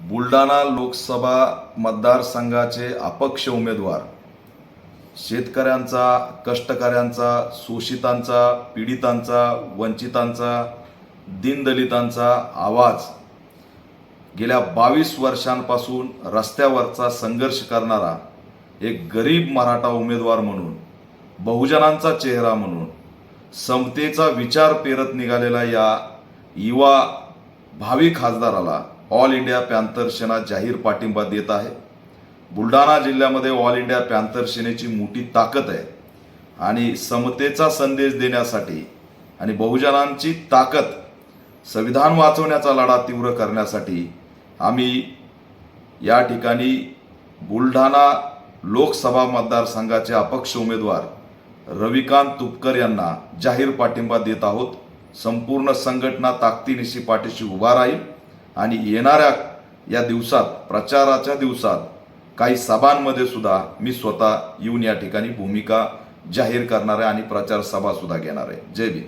बुलढाणा लोकसभा मतदारसंघाचे अपक्ष उमेदवार शेतकऱ्यांचा कष्टकऱ्यांचा शोषितांचा पीडितांचा वंचितांचा दीनदलितांचा आवाज गेल्या बावीस वर्षांपासून रस्त्यावरचा संघर्ष करणारा एक गरीब मराठा उमेदवार म्हणून बहुजनांचा चेहरा म्हणून समतेचा विचार पेरत निघालेला या युवा भावी खासदाराला ऑल इंडिया पॅन्थर सेना जाहीर पाठिंबा देत आहे. बुलढाणा जिल्ह्यामध्ये ऑल इंडिया पॅन्थर सेनेची मोठी ताकद आहे आणि समतेचा संदेश देण्यासाठी आणि बहुजनांची ताकद संविधान वाचवण्याचा लढा तीव्र करण्यासाठी आम्ही या ठिकाणी बुलढाणा लोकसभा मतदारसंघाचे अपक्ष उमेदवार रविकांत तुपकर यांना जाहीर पाठिंबा देत आहोत. संपूर्ण संघटना ताकदीनिशी पाठीशी उभा राहील. आणि येणाऱ्या या दिवसात प्रचाराच्या दिवसात काही सभांमध्ये सुद्धा मी स्वतः येऊन या ठिकाणी भूमिका जाहीर करणार आहे आणि प्रचार सभा सुद्धा घेणार आहे. जय भीम.